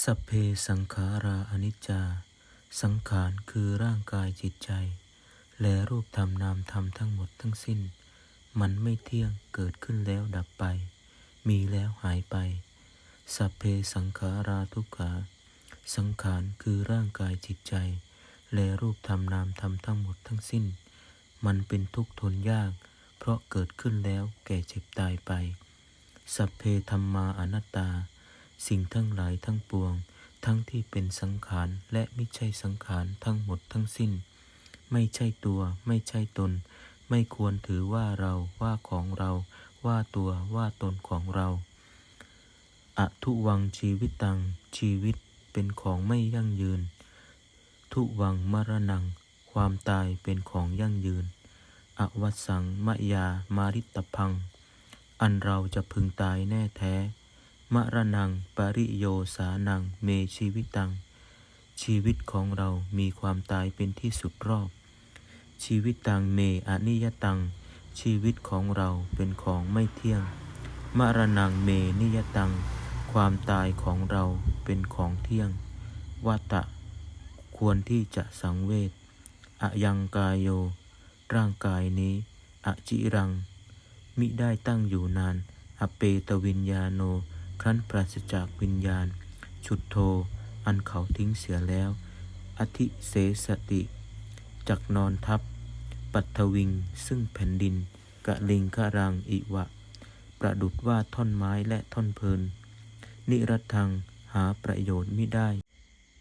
สัพเพสังขาราอนิจจา สังขารคือร่างกายจิตใจ และรูปธรรมนามธรรมทั้งหมดทั้งสิ้น มันไม่เที่ยงเกิดขึ้นแล้วดับไป มีแล้วหายไป สัพเพสังขาราทุกขาสังขารคือร่างกายจิตใจ และรูปธรรมนามธรรมทั้งหมดทั้งสิ้น มันเป็นทุกข์ทนยาก เพราะเกิดขึ้นแล้วแก่เจ็บตายไป สัพเพธรรมาอนัตตา สิ่งทั้งหลายทั้งปวง ทั้งที่เป็นสังขารและไม่ใช่สังขารทั้งหมดทั้งสิ้น ไม่ใช่ตัวไม่ใช่ตน ไม่ควรถือว่าเราว่าของเรา ว่าตัวว่าตนของเราอะทุวังชีวิตตัง ชีวิตเป็นของไม่ยั่งยืน ทุวังมรณัง ความตายเป็นของยั่งยืน อวัสสังมะยามาริตพัง อันเราจะพึงตายแน่แท้ มรณัง ปริโยสานัง เมชีวิตัง ชีวิตของเรามีความตายเป็นที่สุดรอบ ชีวิตตังเมอนิยตัง ชีวิตของเราเป็นของไม่เที่ยง มรณังเมนิยตัง ความตายของเราเป็นของเที่ยงวัตะ ควรที่จะสังเวชอะยังกายโย ร่างกายนี้อจิรัง มิได้ตั้งอยู่นาน อเปตวิญญาโน ครั้นปราศจากวิญญาณ ชุดโท อันเขาทิ้งเสียแล้ว อธิเสสติ จักนอนทับ ปัทวิง ซึ่งแผ่นดิน กะลิงคารังอิวะ ประดุดว่าท่อนไม้และท่อนเพลิน นิรัตทังหาประโยชน์ไมิได้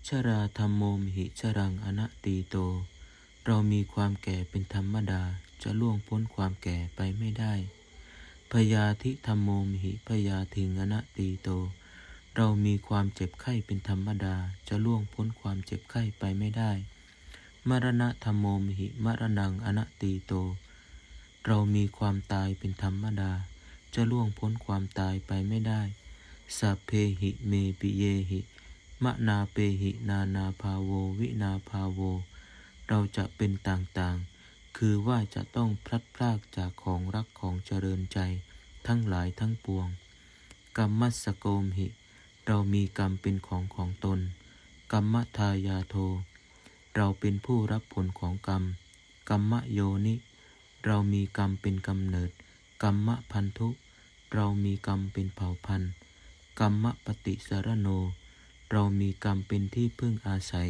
ชราธรรมโมมหิชรังอนัตีโต เรามีความแก่เป็นธรรมดา จะล่วงพ้นความแก่ไปไม่ได้ พยาธิธรรมโมมหิพยาทิงอนัตตีโต เรามีความเจ็บไข้เป็นธรรมดา จะล่วงพ้นความเจ็บไข้ไปไม่ได้ มรณะธรรมโมมหิมรณังอนัตตีโต เรามีความตายเป็นธรรมดา จะล่วงพ้นความตายไปไม่ได้ สัพเพหิเมปิเยหิมะนาเปหินานาภาโว วินาภาโว เราจะเป็นต่างๆ คือว่าจะต้องพลัดพรากจากของรักของเจริญใจทั้งหลายทั้งปวง กรรมัสโกมหิ เรามีกรรมเป็นของของตน กรรมทายาโท เราเป็นผู้รับผลของกรรม กรรมโยนิ เรามีกรรมเป็นกำเนิด กรรมพันธุ เรามีกรรมเป็นเผ่าพันธุ์ กรรมปฏิสารโน เรามีกรรมเป็นที่พึ่งอาศัย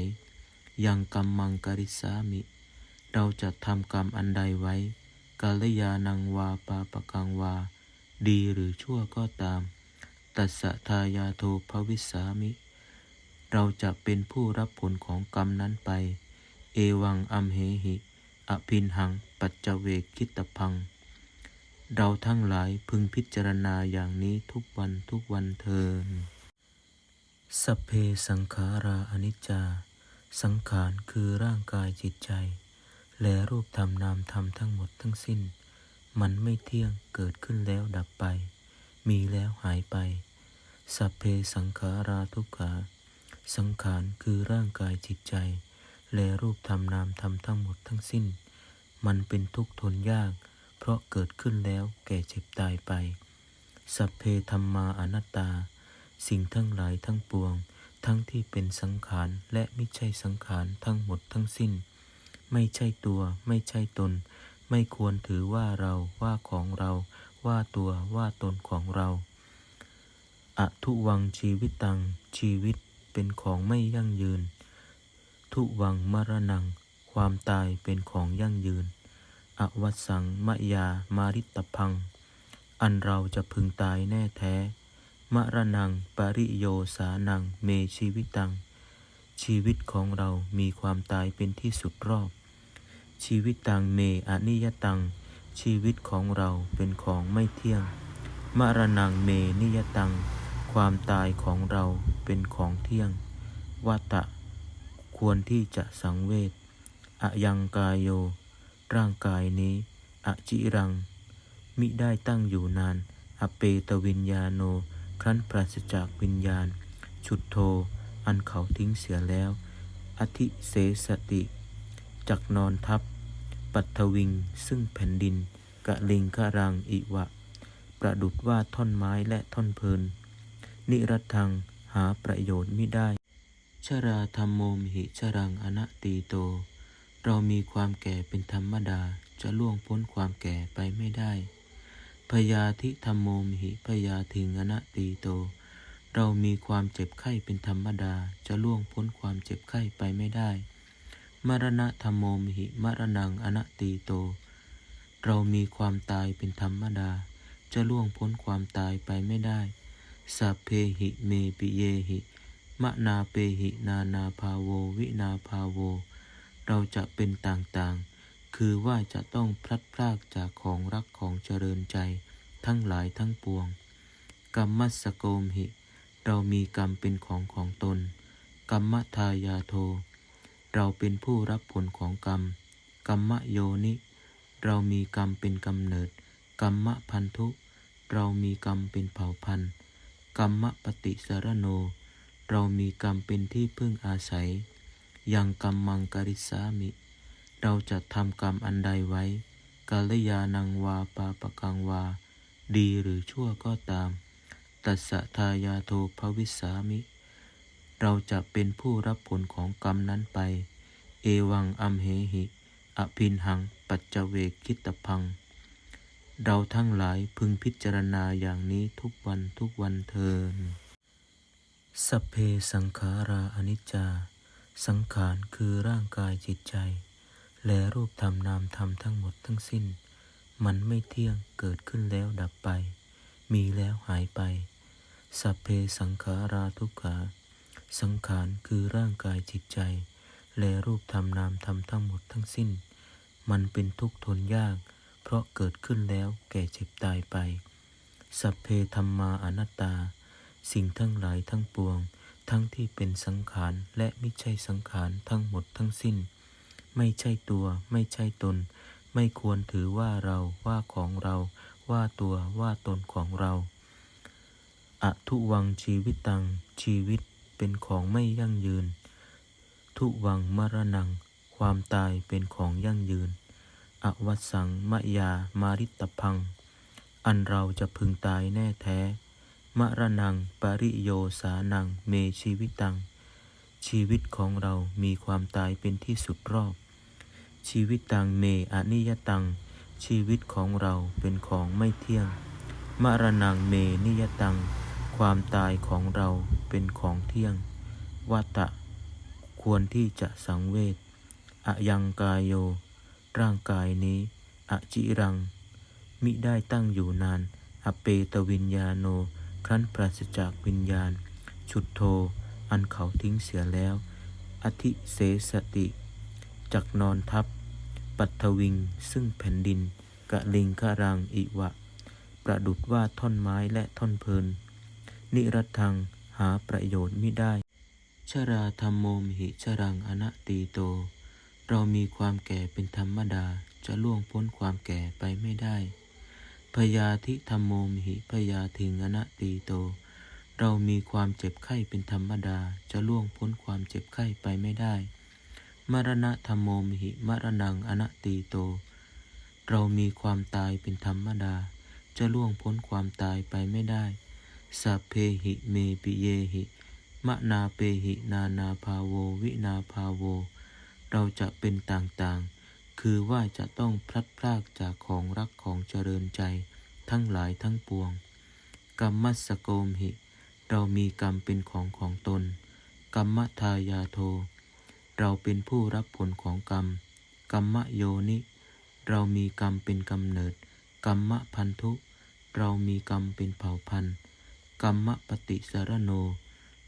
ยังกรรมมังกริสามิ เราจะทำกรรมอันใดไว้ กาลยานังวาปาปกังวา ดีหรือชั่วก็ตาม ตัสสะทายาโทภวิสามิ เราจะเป็นผู้รับผลของกรรมนั้นไป เอวังอัมเหหิ อภินหัง ปัจจเวกคิตพัง เราทั้งหลายพึงพิจารณาอย่างนี้ทุกวันทุกวันเทินสเพสังขาราอนิจจา สังขารคือร่างกายจิตใจ และรูปธรรมนามธรรมทั้งหมดทั้งสิ้น มันไม่เที่ยงเกิดขึ้นแล้วดับไป มีแล้วหายไป สัพเพสังขาราทุกขาสังขารคือร่างกายจิตใจ และรูปธรรมนามธรรมทั้งหมดทั้งสิ้น มันเป็นทุกข์ทนยาก เพราะเกิดขึ้นแล้วแก่เจ็บตายไป สัพเพธรรมาอนัตตา สิ่งทั้งหลายทั้งปวง ทั้งที่เป็นสังขารและไม่ใช่สังขารทั้งหมดทั้งสิ้น ไม่ใช่ตัว ไม่ใช่ตน ไม่ควรถือว่าเราว่าของเรา ว่าตัวว่าตนของเราอะทุวังชีวิตตัง ชีวิตเป็นของไม่ยั่งยืน ทุวังมรณัง ความตายเป็นของยั่งยืน อวัสสังมะยามาริตพัง อันเราจะพึงตายแน่แท้ มรณังปริโยสานัง เมชีวิตัง ชีวิตของเรามีความตายเป็นที่สุดรอบ ชีวิตตังเมอนิยตัง ชีวิตของเราเป็นของไม่เที่ยง มรณังเมนิยตัง ความตายของเราเป็นของเที่ยงวัตะ ควรที่จะสังเวชอะยังกายโย ร่างกายนี้อจิรัง มิได้ตั้งอยู่นาน อเปตวิญญาโน ครั้นปราศจากวิญญาณ ชุดโท อันเขาทิ้งเสียแล้ว อธิเสสติ จักนอนทับ ปัทวิง ซึ่งแผ่นดิน กะลิงคารังอิวะ ประดุดว่าท่อนไม้และท่อนเพลิน นิรัตทังหาประโยชน์ไมิได้ ชราธรรมโมมหิชรังอนัตีโต เรามีความแก่เป็นธรรมดา จะล่วงพ้นความแก่ไปไม่ได้ พยาธิธรรมโมมหิพยาธิงอนัตีโต เรามีความเจ็บไข้เป็นธรรมดา จะล่วงพ้นความเจ็บไข้ไปไม่ได้ มรณะธรรมโมหิมรณังอนัตตีโต เรามีความตายเป็นธรรมดา จะล่วงพ้นความตายไปไม่ได้ สัพเพหิเมปิเยหิมะนาเปหินานาภาโววินาภาโว เราจะเป็นต่างๆ คือว่าจะต้องพลัดพรากจากของรักของเจริญใจทั้งหลายทั้งปวง กรรมัสสโกมหิ เรามีกรรมเป็นของของตน กรรมทายาโท เราเป็นผู้รับผลของกรรม กรรมโยนิ เรามีกรรมเป็นกำเนิด กรรมพันธุ เรามีกรรมเป็นเผ่าพันธุ์ กรรมปฏิสารโน เรามีกรรมเป็นที่พึ่งอาศัย ยังกรรมังกริสามิ เราจะทำกรรมอันใดไว้ กาลยานังวาปาปะกังวา ดีหรือชั่วก็ตาม ตัสสะทายาโทภวิสามิ เราจะเป็นผู้รับผลของกรรมนั้นไป เอวังอัมเหหิอภินหัง ปัจจเวกคิตพัง เราทั้งหลายพึงพิจารณาอย่างนี้ทุกวันทุกวันเทินสเพสังขาราอนิจจา สังขารคือร่างกายจิตใจ และรูปธรรมนามธรรมทั้งหมดทั้งสิ้น มันไม่เที่ยงเกิดขึ้นแล้วดับไป มีแล้วหายไป สัพเพสังขาราทุกขา สังขารคือร่างกายจิตใจ และรูปธรรมนามธรรมทั้งหมดทั้งสิ้น มันเป็นทุกข์ทนยาก เพราะเกิดขึ้นแล้วแก่เจ็บตายไป สัพเพธรรมาอนัตตา สิ่งทั้งหลายทั้งปวง ทั้งที่เป็นสังขารและไม่ใช่สังขารทั้งหมดทั้งสิ้น ไม่ใช่ตัวไม่ใช่ตน ไม่ควรถือว่าเราว่าของเรา ว่าตัวว่าตนของเราอะทุวังชีวิตตังชีวิต เป็นของไม่ยั่งยืน ทุวังมรณัง ความตายเป็นของยั่งยืน อวัสสังมะยามาริตพัง อันเราจะพึงตายแน่แท้ มรณังปริโยสานังเมชีวิตัง ชีวิตของเรามีความตายเป็นที่สุดรอบ ชีวิตตังเมอนิยตัง ชีวิตของเราเป็นของไม่เที่ยง มรณังเมนิยตัง ความตายของเราเป็นของเที่ยงวัตะ ควรที่จะสังเวชอะยังกายโย ร่างกายนี้อจิรัง มิได้ตั้งอยู่นาน อเปตวิญญาโน ครั้นปราศจากวิญญาณ ชุดโท อันเขาทิ้งเสียแล้ว อธิเสสติจักนอนทับ ปัทวิง ซึ่งแผ่นดิน กะลิงกะรังอิวะ ประดุดว่าท่อนไม้และท่อนเพลิน นิรัตทังหาประโยชน์มิได้ ชราธรรมโมมหิชรังอนัตีโต เรามีความแก่เป็นธรรมดาจะล่วงพ้นความแก่ไปไม่ได้ พยาธิธรรมโมมหิพยาธิงอนัตีโต เรามีความเจ็บไข้เป็นธรรมดาจะล่วงพ้นความเจ็บไข้ไปไม่ได้ มรณะธรรมโมมหิมรณังอนัตีโต เรามีความตายเป็นธรรมดาจะล่วงพ้นความตายไปไม่ได้ สัพเพหิเมปิเยหิมะนาเปหินานาภาโววินาภาโว เราจะเป็นต่างๆ คือว่าจะต้องพลัดพรากจากของรักของเจริญใจทั้งหลายทั้งปวง กรรมัสโกมหิ เรามีกรรมเป็นของของตน กรรมทายาโท เราเป็นผู้รับผลของกรรม กรรมโยนิ เรามีกรรมเป็นกำเนิด กรรมพันธุ เรามีกรรมเป็นเผ่าพันธุ์ กรรมปฏิสารโน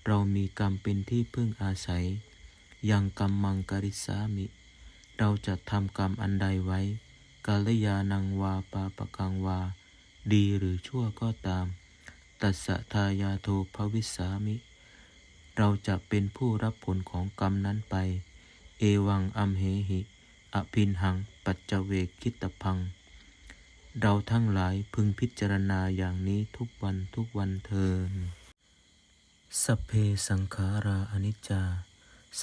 เรามีกรรมเป็นที่พึ่งอาศัย ยังกรรมมังกริสามิ เราจะทำกรรมอันใดไว้ กาลยานังวาปาปะกังวา ดีหรือชั่วก็ตาม ตัสสะทายาโทภวิสามิ เราจะเป็นผู้รับผลของกรรมนั้นไป เอวังอัมเหหิ อภินหัง ปัจเจเวคิตพัง เราทั้งหลายพึงพิจารณาอย่างนี้ทุกวันทุกวันเทินสเพสังขาราอนิจจา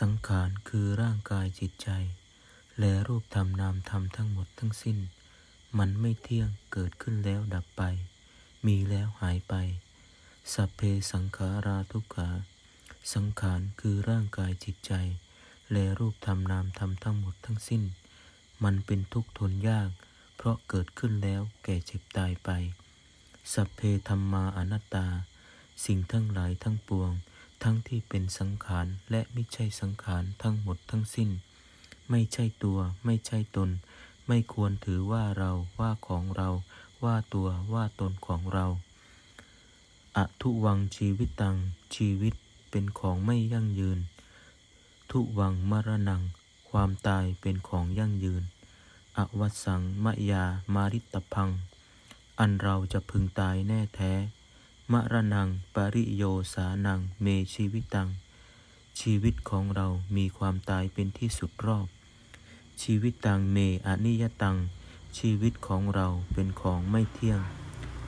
สังขารคือร่างกายจิตใจ และรูปธรรมนามธรรมทั้งหมดทั้งสิ้น มันไม่เที่ยงเกิดขึ้นแล้วดับไป มีแล้วหายไปสเพสังขาราทุกขา สังขารคือร่างกายจิตใจ และรูปธรรมนามธรรมทั้งหมดทั้งสิ้น มันเป็นทุกข์ทนยาก เพราะเกิดขึ้นแล้วแก่เจ็บตายไป สัพเพธรรมาอนัตตา สิ่งทั้งหลายทั้งปวง ทั้งที่เป็นสังขารและไม่ใช่สังขารทั้งหมดทั้งสิ้น ไม่ใช่ตัวไม่ใช่ตน ไม่ควรถือว่าเราว่าของเรา ว่าตัวว่าตนของเราอทุวังชีวิตตังชีวิตเป็นของไม่ยั่งยืน ทุวังมรณัง ความตายเป็นของยั่งยืน อวัสังมะยามาริตพัง อันเราจะพึงตายแน่แท้ มรณังปริโยสานังเมชีวิตตัง ชีวิตของเรามีความตายเป็นที่สุดรอบ ชีวิตตังเมอนิยตัง ชีวิตของเราเป็นของไม่เที่ยง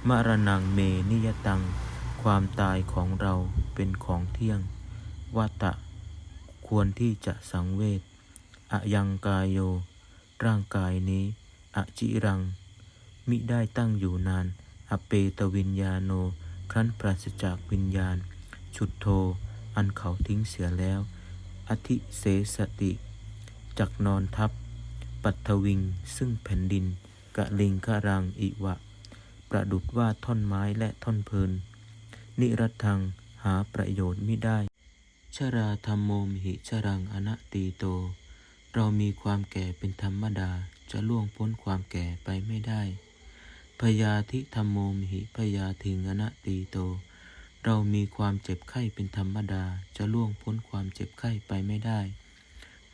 มรณังเมนิยตัง ความตายของเราเป็นของเที่ยงวัตะควรที่จะสังเวชอะยังกายโย ร่างกายนี้อจิรัง มิได้ตั้งอยู่นาน อเปตวิญญาโน ครั้นปราศจากวิญญาณ ชุดโท อันเขาทิ้งเสียแล้ว อธิเสสติจักนอนทับ ปัทวิง ซึ่งแผ่นดิน กะลิงกะรังอิวะ ประดุดว่าท่อนไม้และท่อนเพลิน นิรัตทังหาประโยชน์มิได้ ชราธรรมโมมหิชรังอนัตตีโต เรามีความแก่เป็นธรรมดาจะล่วงพ้นความแก่ไปไม่ได้พยาธิธรรมโมมหิพยาทิงอนัตตีโต เรามีความเจ็บไข้เป็นธรรมดาจะล่วงพ้นความเจ็บไข้ไปไม่ได้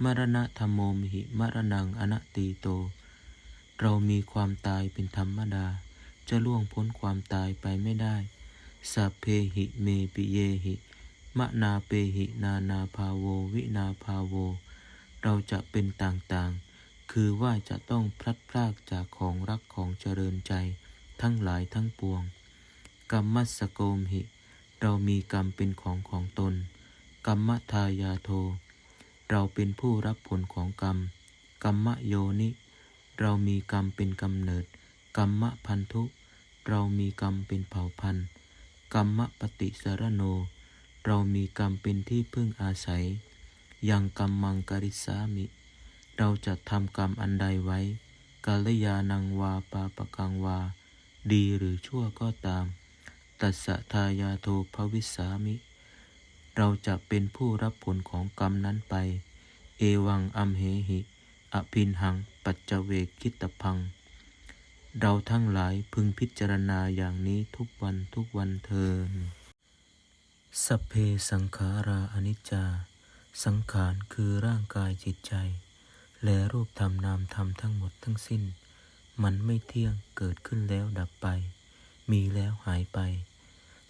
มรณะธรรมโมมหิมรณังอนัตตีโต เรามีความตายเป็นธรรมดาจะล่วงพ้นความตายไปไม่ได้ สัพเพหิเมปิเยหิมะนาเปหินานาภาโว วินาภาโว เราจะเป็นต่างๆ คือว่าจะต้องพลัดพรากจากของรักของเจริญใจทั้งหลายทั้งปวง กรรมัสโกมหิ เรามีกรรมเป็นของของตน กรรมทายาโท เราเป็นผู้รับผลของกรรม กรรมโยนิ เรามีกรรมเป็นกำเนิด กรรมพันธุ เรามีกรรมเป็นเผ่าพันธุ์ กรรมปฏิสารโน เรามีกรรมเป็นที่พึ่งอาศัย ยังกรรมมังกริสามิ เราจะทำกรรมอันใดไว้ กาลยานังวาปาปะกังวา ดีหรือชั่วก็ตาม ตัสสะทายาโทภวิสามิ เราจะเป็นผู้รับผลของกรรมนั้นไป เอวังอัมเหหิ อภินหัง ปัจจเวกคิตพัง เราทั้งหลายพึงพิจารณาอย่างนี้ทุกวันทุกวันเทินสเพสังขาราอนิจจา สังขารคือร่างกายจิตใจ และรูปธรรมนามธรรมทั้งหมดทั้งสิ้น มันไม่เที่ยงเกิดขึ้นแล้วดับไป มีแล้วหายไป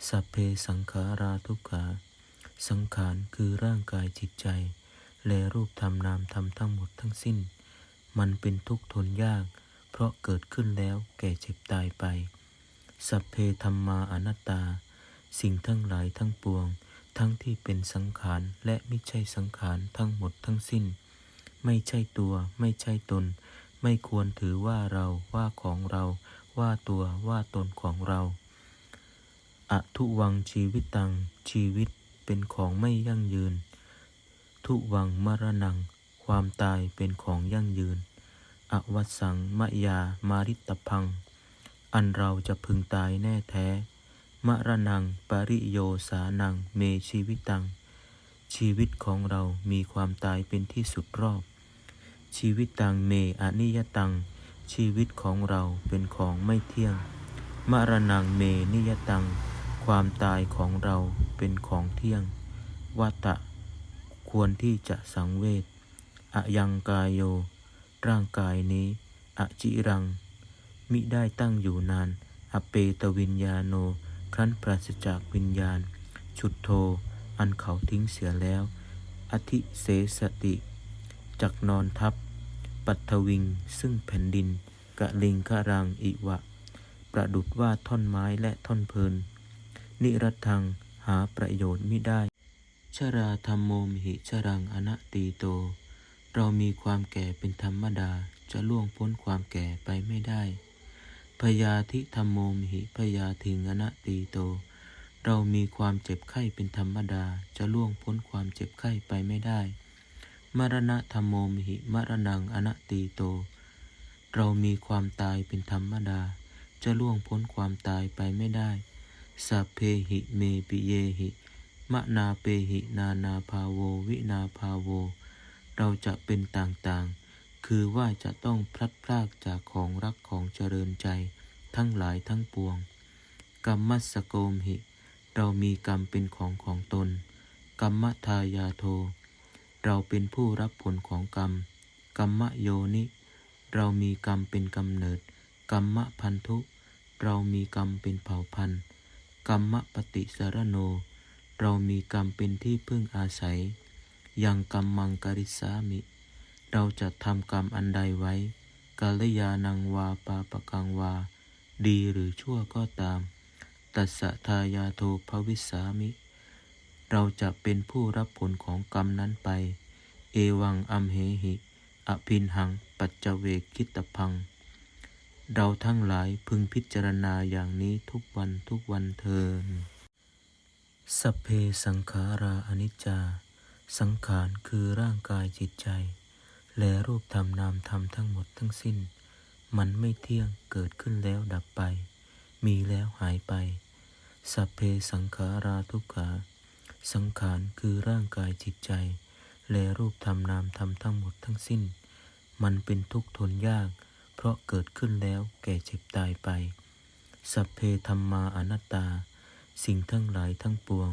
สัพเพสังขาราทุกขา สังขารคือร่างกายจิตใจ และรูปธรรมนามธรรมทั้งหมดทั้งสิ้น มันเป็นทุกข์ทนยาก เพราะเกิดขึ้นแล้วแก่เจ็บตายไป สัพเพธรรมาอนัตตา สิ่งทั้งหลายทั้งปวง ทั้งที่เป็นสังขารและไม่ใช่สังขารทั้งหมดทั้งสิ้น ไม่ใช่ตัว ไม่ใช่ตน ไม่ควรถือว่าเราว่าของเรา ว่าตัวว่าตนของเราอทุวังชีวิตตัง ชีวิตเป็นของไม่ยั่งยืน ทุวังมรณัง ความตายเป็นของยั่งยืน อวัสสังมะยามาริตพัง อันเราจะพึงตายแน่แท้ มรณัง ปริโยสานัง เมชีวิตตัง ชีวิตของเรามีความตายเป็นที่สุดรอบ ชีวิตตังเมอนิยตัง ชีวิตของเราเป็นของไม่เที่ยง มรณังเมนิยตัง ความตายของเราเป็นของเที่ยงวัตะ ควรที่จะสังเวชอะยังกายโย ร่างกายนี้อจิรัง มิได้ตั้งอยู่นาน อเปตวิญญาโน ครั้นปราศจากวิญญาณ ชุดโท อันเขาทิ้งเสียแล้ว อธิเสสติจักนอนทับ ปัทวิง ซึ่งแผ่นดิน กะลิงกะรังอิวะ ประดุดว่าท่อนไม้และท่อนเพลิน นิรัตทังหาประโยชน์มิได้ ชราธรรมโมมหิชรังอนัตีโต เรามีความแก่เป็นธรรมดา จะล่วงพ้นความแก่ไปไม่ได้ พยาธิธรรมโมมหิพยาทิงอนัตตีโต เรามีความเจ็บไข้เป็นธรรมดา จะล่วงพ้นความเจ็บไข้ไปไม่ได้ มรณะธรรมโมมหิมรณังอนัตติโต เรามีความตายเป็นธรรมดา จะล่วงพ้นความตายไปไม่ได้ สัพเพหิเมปิเยหิมะนาเปหินานาภาโว วินาภาโว เราจะเป็นต่างๆ คือว่าจะต้องพลัดพรากจากของรักของเจริญใจทั้งหลายทั้งปวง กรรมัสโกมหิ เรามีกรรมเป็นของของตน กรรมทายาโท เราเป็นผู้รับผลของกรรม กรรมโยนิ เรามีกรรมเป็นกำเนิด กรรมพันธุ เรามีกรรมเป็นเผ่าพันธุ์ กรรมปฏิสารโน เรามีกรรมเป็นที่พึ่งอาศัย ยังกรรมมังกริสามิ เราจะทำกรรมอันใดไว้ กาลยานังวาปาปกังวา ดีหรือชั่วก็ตาม ตัสสะทายาโทภวิสามิ เราจะเป็นผู้รับผลของกรรมนั้นไป เอวังอัมเหหิอภินหัง ปัจจเวกคิตพัง เราทั้งหลายพึงพิจารณาอย่างนี้ทุกวันทุกวันเทินสเพสังขาราอนิจจา สังขารคือร่างกายจิตใจ และรูปธรรมนามธรรมทั้งหมดทั้งสิ้น มันไม่เที่ยงเกิดขึ้นแล้วดับไป มีแล้วหายไป สัพเพสังขาราทุกขา สังขารคือร่างกายจิตใจ และรูปธรรมนามธรรมทั้งหมดทั้งสิ้น มันเป็นทุกข์ทนยาก เพราะเกิดขึ้นแล้วแก่เจ็บตายไป สัพเพธรรมาอนัตตา สิ่งทั้งหลายทั้งปวง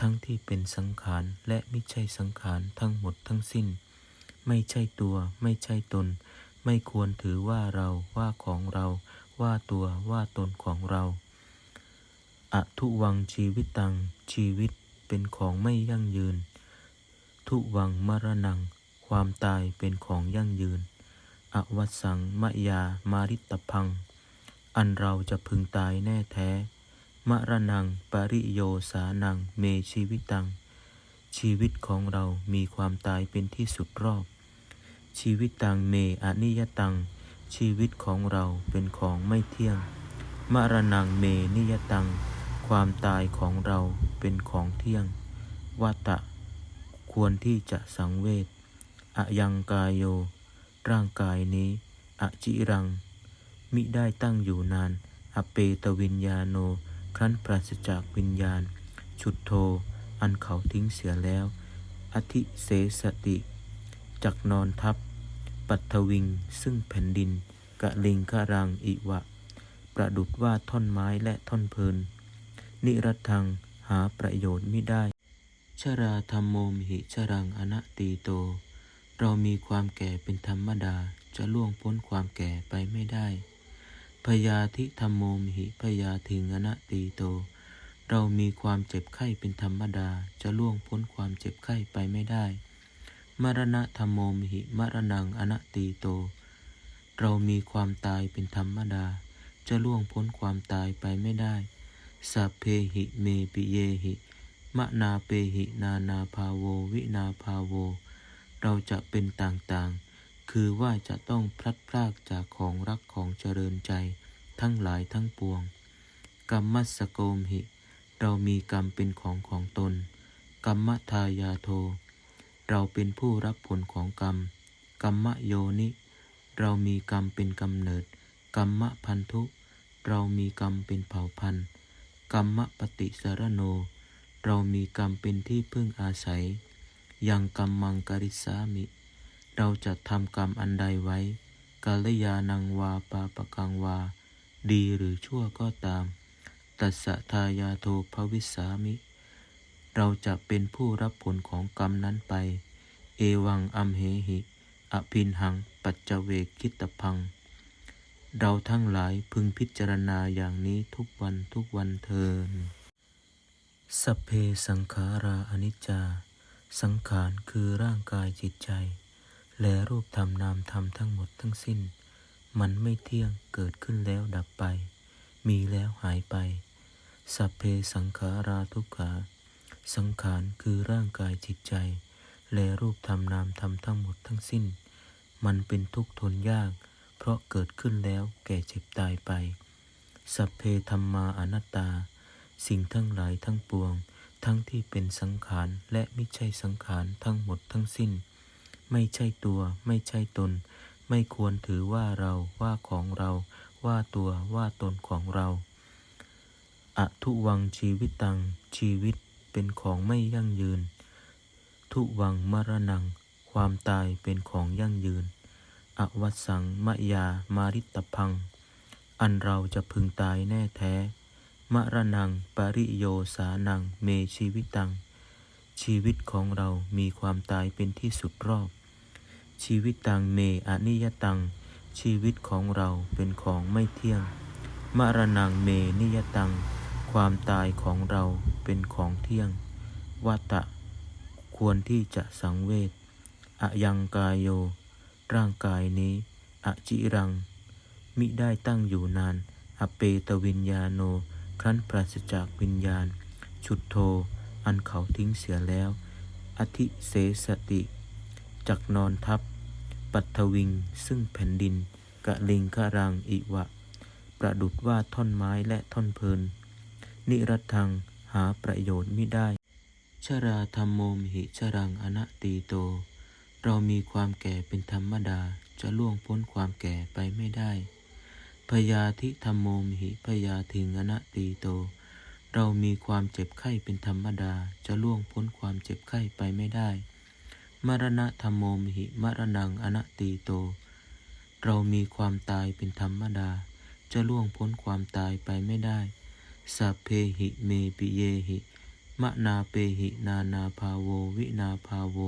ทั้งที่เป็นสังขารและไม่ใช่สังขารทั้งหมดทั้งสิ้น ไม่ใช่ตัว ไม่ใช่ตน ไม่ควรถือว่าเราว่าของเรา ว่าตัวว่าตนของเราอทุวังชีวิตตัง ชีวิตเป็นของไม่ยั่งยืน ทุวังมรณัง ความตายเป็นของยั่งยืน อวัสสังมะยามาริตพัง อันเราจะพึงตายแน่แท้ มรณังปริโยสานัง เมชีวิตัง ชีวิตของเรามีความตายเป็นที่สุดรอบ ชีวิตตังเมอนิยตัง ชีวิตของเราเป็นของไม่เที่ยง มรณังเมนิยตัง ความตายของเราเป็นของเที่ยงวัตะ ควรที่จะสังเวชอะยังกายโย ร่างกายนี้อจิรัง มิได้ตั้งอยู่นาน อเปตวิญญาโน ครั้นปราศจากวิญญาณ ชุดโท อันเขาทิ้งเสียแล้ว อธิเสสติ จักนอนทับ ปัทวิง ซึ่งแผ่นดิน กะลิงกะรังอิวะ ประดุดว่าท่อนไม้และท่อนเพลิน นิรัตทังหาประโยชน์ไมิได้ ชราธรรมโมมหิชรังอนัตตีโต เรามีความแก่เป็นธรรมดา จะล่วงพ้นความแก่ไปไม่ได้ พยาธิธรรมโมมหิพยาธิงอนัตตีโต เรามีความเจ็บไข้เป็นธรรมดา จะล่วงพ้นความเจ็บไข้ไปไม่ได้ มรณะธรรมโมมหิมรณังอนัตตีโต เรามีความตายเป็นธรรมดา จะล่วงพ้นความตายไปไม่ได้ สัพเพหิเมปิเยหิมะนาเปหินานาภาโววินาภาโว เราจะเป็นต่างๆ คือว่าจะต้องพลัดพรากจากของรักของเจริญใจทั้งหลายทั้งปวง กรรมัสสโกมหิ เรามีกรรมเป็นของของตน กรรมทายาโท เราเป็นผู้รับผลของกรรม กรรมโยนิ เรามีกรรมเป็นกำเนิด กรรมพันธุ เรามีกรรมเป็นเผ่าพันธุ์ กรรมปฏิสารโน เรามีกรรมเป็นที่พึ่งอาศัย ยังกรรมมังกริสามิ เราจะทำกรรมอันใดไว้ กาลยานังวาปาปะกังวา ดีหรือชั่วก็ตาม ตัสสะทายาโทภวิสามิ เราจะเป็นผู้รับผลของกรรมนั้นไป เอวังอัมเหหิอภินหัง ปัจจเวกคิตพัง เราทั้งหลายพึงพิจารณาอย่างนี้ทุกวันทุกวันเทินสเพสังขาราอนิจจา สังขารคือร่างกายจิตใจ และรูปธรรมนามธรรมทั้งหมดทั้งสิ้น มันไม่เที่ยงเกิดขึ้นแล้วดับไป มีแล้วหายไป สัพเพสังขาราทุกขา สังขารคือร่างกายจิตใจ และรูปธรรมนามธรรมทั้งหมดทั้งสิ้น มันเป็นทุกข์ทนยาก เพราะเกิดขึ้นแล้วแก่เจ็บตายไป สัพเพธรรมาอนัตตา สิ่งทั้งหลายทั้งปวง ทั้งที่เป็นสังขารและไม่ใช่สังขารทั้งหมดทั้งสิ้น ไม่ใช่ตัวไม่ใช่ตน ไม่ควรถือว่าเราว่าของเรา ว่าตัวว่าตนของเราอะทุวังชีวิตตังชีวิต เป็นของไม่ยั่งยืน ทุวังมรณัง ความตายเป็นของยั่งยืน อวัสังมะยามาริตพัง อันเราจะพึงตายแน่แท้ มรณังปริโยสานังเมชีวิตัง ชีวิตของเรามีความตายเป็นที่สุดรอบ ชีวิตตังเมอนิยตัง ชีวิตของเราเป็นของไม่เที่ยง มรณังเมนิยตัง ความตายของเราเป็นของเที่ยงวัตะ ควรที่จะสังเวชอะยังกายโย ร่างกายนี้อจิรัง มิได้ตั้งอยู่นาน อเปตวิญญาโน ครั้นปราศจากวิญญาณ ชุดโท อันเขาทิ้งเสียแล้ว อธิเสสติจักนอนทับ ปัทวิง ซึ่งแผ่นดิน กะลิงกะรังอิวะ ประดุดว่าท่อนไม้และท่อนเพลิน นิรัตทังหาประโยชน์มิได้ ชราธรรมโมมหิชรังอนัตีโต เรามีความแก่เป็นธรรมดาจะล่วงพ้นความแก่ไปไม่ได้ พยาธิธรรมโมมหิพยาทิงอนัตีโต เรามีความเจ็บไข้เป็นธรรมดาจะล่วงพ้นความเจ็บไข้ไปไม่ได้ มรณะธรรมโมมหิมรณังอนัตีโต เรามีความตายเป็นธรรมดาจะล่วงพ้นความตายไปไม่ได้ สัพเพหิเมปิเยหิมะนาเปหินานาภาโววินาภาโว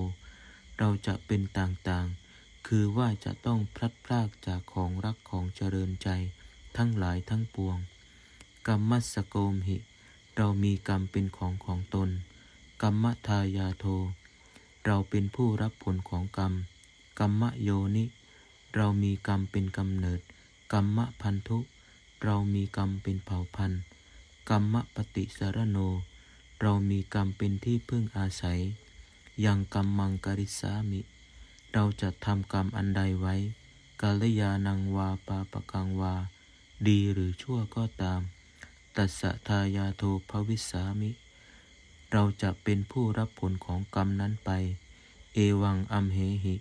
เราจะเป็นต่างๆ คือว่าจะต้องพลัดพรากจากของรักของเจริญใจทั้งหลายทั้งปวง กรรมัสสโกมหิ เรามีกรรมเป็นของของตน กรรมทายาโท เราเป็นผู้รับผลของกรรม กรรมโยนิ เรามีกรรมเป็นกำเนิด กรรมพันธุ เรามีกรรมเป็นเผ่าพันธุ์ กรรมปฏิสารโน เรามีกรรมเป็นที่พึ่งอาศัย ยังกรรมมังกริสามิ เราจะทำกรรมอันใดไว้ กาลยานังวาปาปกังวา ดีหรือชั่วก็ตาม ตัสสะทายาโทภวิสามิ เราจะเป็นผู้รับผลของกรรมนั้นไป เอวังอัมเหหิ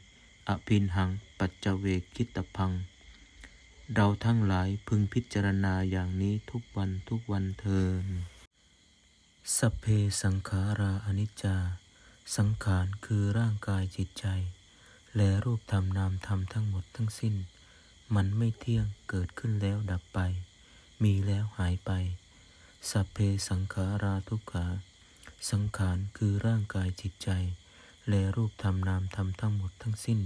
อภินหัง ปัจจเวคิตพัง เราทั้งหลายพึงพิจารณาอย่างนี้ทุกวันทุกวันเทินสเพสังขาราอนิจจา สังขารคือร่างกายจิตใจ และรูปธรรมนามธรรมทั้งหมดทั้งสิ้น มันไม่เที่ยงเกิดขึ้นแล้วดับไป มีแล้วหายไปสัพเพสังขาราทุกขา สังขารคือร่างกายจิตใจ และรูปธรรมนามธรรมทั้งหมดทั้งสิ้น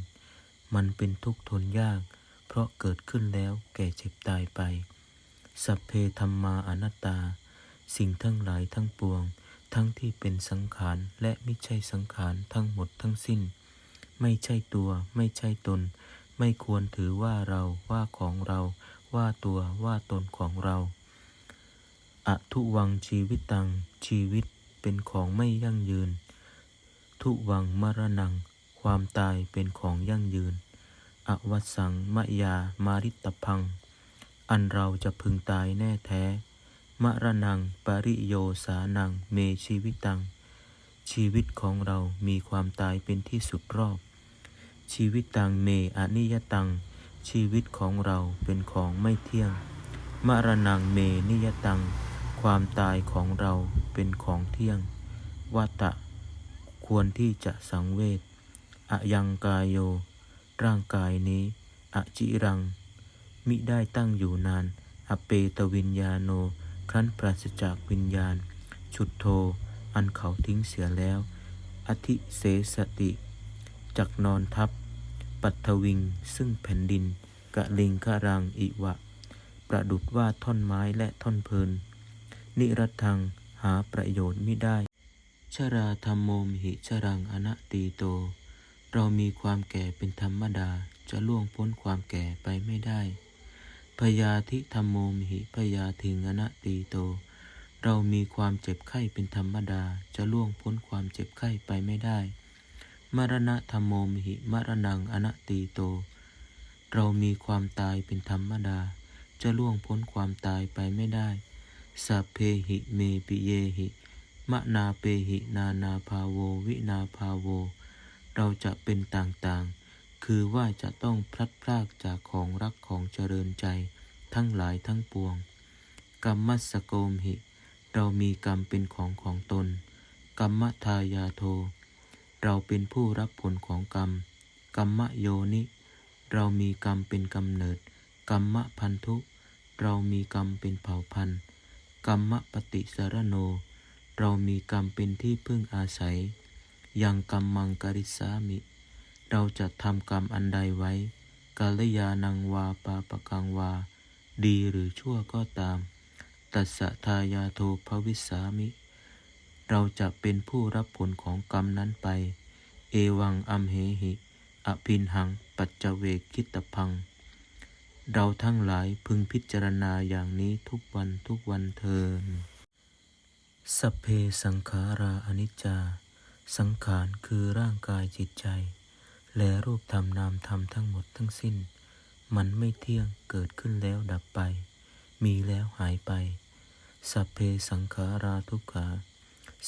มันเป็นทุกข์ทนยาก เพราะเกิดขึ้นแล้วแก่เจ็บตายไป สัพเพธรรมาอนัตตา สิ่งทั้งหลายทั้งปวง ทั้งที่เป็นสังขารและไม่ใช่สังขารทั้งหมดทั้งสิ้น ไม่ใช่ตัวไม่ใช่ตน ไม่ควรถือว่าเราว่าของเรา ว่าตัวว่าตนของเราอทุวังชีวิตตัง ชีวิตเป็นของไม่ยั่งยืน ทุวังมรณัง ความตายเป็นของยั่งยืน อวสังมะยามาริตพัง อันเราจะพึงตายแน่แท้ มรณังปริโยสานังเมชีวิตัง ชีวิตของเรามีความตายเป็นที่สุดรอบ ชีวิตตังเมอนิยตัง ชีวิตของเราเป็นของไม่เที่ยง มรณังเมนิยตัง ความตายของเราเป็นของเที่ยงวัตะ ควรที่จะสังเวชอยังกายโย ร่างกายนี้อจิรัง มิได้ตั้งอยู่นาน อเปตวิญญาโน ครั้นปราศจากวิญญาณ ชุดโท อันเขาทิ้งเสียแล้ว อธิเสสติ จักนอนทับ ปัทวิง ซึ่งแผ่นดิน กะลิงกะรังอิวะ ประดุดว่าท่อนไม้และท่อนเพลิน นิรัตทังหาประโยชน์มิได้ ชราธรรมโมมหิชรังอนัตตีโต เรามีความแก่เป็นธรรมดาจะล่วงพ้นความแก่ไปไม่ได้พยาธิธรรมโมมหิพยาทิงอนตีโต เรามีความเจ็บไข้เป็นธรรมดาจะล่วงพ้นความเจ็บไข้ไปไม่ได้ มรณะธรรมโมมหิมรณังอนตตีโต เรามีความตายเป็นธรรมดาจะล่วงพ้นความตายไปไม่ได้สัพเพหิเมปิเยหิมะนาเปหินานาภาโว วินาภาโว เราจะเป็นต่างๆ คือว่าจะต้องพลัดพรากจากของรักของเจริญใจทั้งหลายทั้งปวง กรรมัสโกมหิ เรามีกรรมเป็นของของตน กรรมทายาโท เราเป็นผู้รับผลของกรรม กรรมโยนิ เรามีกรรมเป็นกำเนิด กรรมพันธุ เรามีกรรมเป็นเผ่าพันธุ์ กรรมปฏิสารโน เรามีกรรมเป็นที่พึ่งอาศัย ยังกรรมังกริสามิ เราจะทำกรรมอันใดไว้ กาลยานังวาปาปะกังวา ดีหรือชั่วก็ตาม ตัสสะทายาโทภวิสามิ เราจะเป็นผู้รับผลของกรรมนั้นไป เอวังอัมเหหิ อภินหัง ปัจจเวกคิตพัง เราทั้งหลายพึงพิจารณาอย่างนี้ทุกวันทุกวันเทินสเพสังขาราอนิจจา สังขารคือร่างกายจิตใจ และรูปธรรมนามธรรมทั้งหมดทั้งสิ้น มันไม่เที่ยงเกิดขึ้นแล้วดับไป มีแล้วหายไป สัพเพสังขาราทุกขา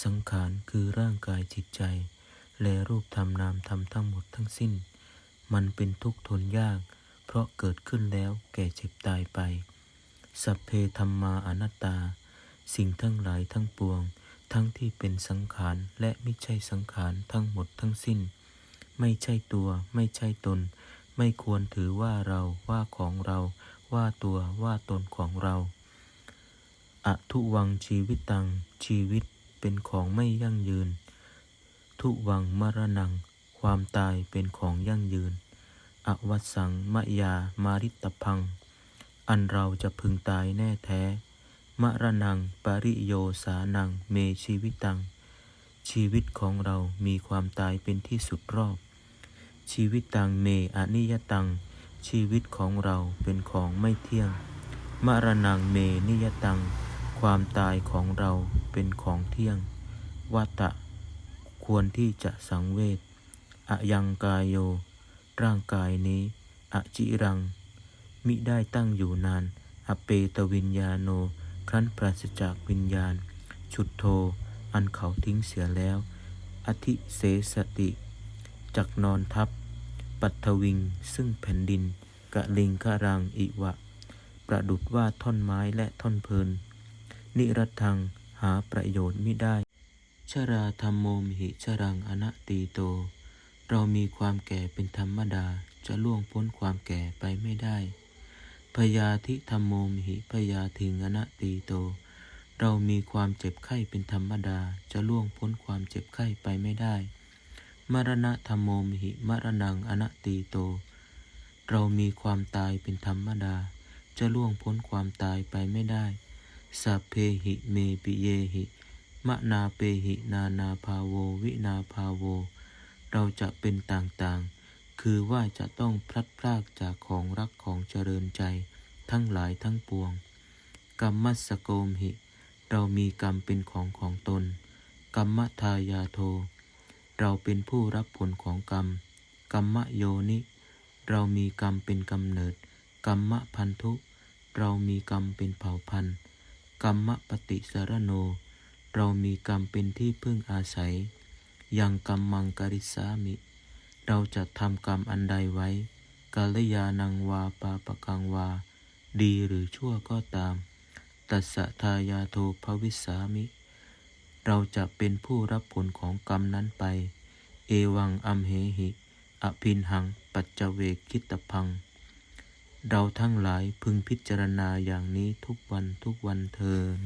สังขารคือร่างกายจิตใจ และรูปธรรมนามธรรมทั้งหมดทั้งสิ้น มันเป็นทุกข์ทนยาก เพราะเกิดขึ้นแล้วแก่เจ็บตายไป สัพเพธรรมาอนัตตา สิ่งทั้งหลายทั้งปวง ทั้งที่เป็นสังขารและไม่ใช่สังขารทั้งหมดทั้งสิ้น ไม่ใช่ตัว ไม่ใช่ตน ไม่ควรถือว่าเราว่าของเรา ว่าตัวว่าตนของเราอะทุวังชีวิตตัง ชีวิตเป็นของไม่ยั่งยืน ทุวังมรณัง ความตายเป็นของยั่งยืน อวัสังมะยามาริตพัง อันเราจะพึงตายแน่แท้ มรณัง ปริโยสานัง เมชีวิตัง ชีวิตของเรามีความตายเป็นที่สุดรอบ ชีวิตตังเมอนิยตัง ชีวิตของเราเป็นของไม่เที่ยง มรณังเมนิยตัง ความตายของเราเป็นของเที่ยงวัตะ ควรที่จะสังเวชอะยังกายโย ร่างกายนี้ อจิรัง มิได้ตั้งอยู่นาน อเปตวิญญาโน ครั้นปราศจากวิญญาณ ชุดโท อันเขาทิ้งเสียแล้ว อธิเสสติจักนอนทับ ปัทวิง ซึ่งแผ่นดิน กะลิงกะรังอิวะ ประดุดว่าท่อนไม้และท่อนเพลิน นิรัตทังหาประโยชน์มิได้ ชราธรรมโมมหิชรังอนัตีโต เรามีความแก่เป็นธรรมดา จะล่วงพ้นความแก่ไปไม่ได้ พยาธิธรรมโมมหิพยาทิงอนัตตีโต เรามีความเจ็บไข้เป็นธรรมดา จะล่วงพ้นความเจ็บไข้ไปไม่ได้ มรณะธรรมโมมหิมรณังอนัตตีโต เรามีความตายเป็นธรรมดา จะล่วงพ้นความตายไปไม่ได้ สัพเพหิเมปิเยหิมะนาเปหินานาภาโว วินาภาโว เราจะเป็นต่างๆ คือว่าจะต้องพลัดพรากจากของรักของเจริญใจทั้งหลายทั้งปวง กรรมัสโกมหิ เรามีกรรมเป็นของของตน กรรมทายาโท เราเป็นผู้รับผลของกรรม กรรมโยนิ เรามีกรรมเป็นกำเนิด กรรมพันธุ เรามีกรรมเป็นเผ่าพันธุ์ กรรมปฏิสารโน เรามีกรรมเป็นที่พึ่งอาศัย ยังกรรมังกริสามิ เราจะทำกรรมอันใดไว้ กาลยานังวาปาปะกังวา ดีหรือชั่วก็ตาม ตัสสะทายาโทภวิสามิ เราจะเป็นผู้รับผลของกรรมนั้นไป เอวังอัมเหหิอภินหัง ปัจจเวกคิตพัง เราทั้งหลายพึงพิจารณาอย่างนี้ทุกวันทุกวันเทิน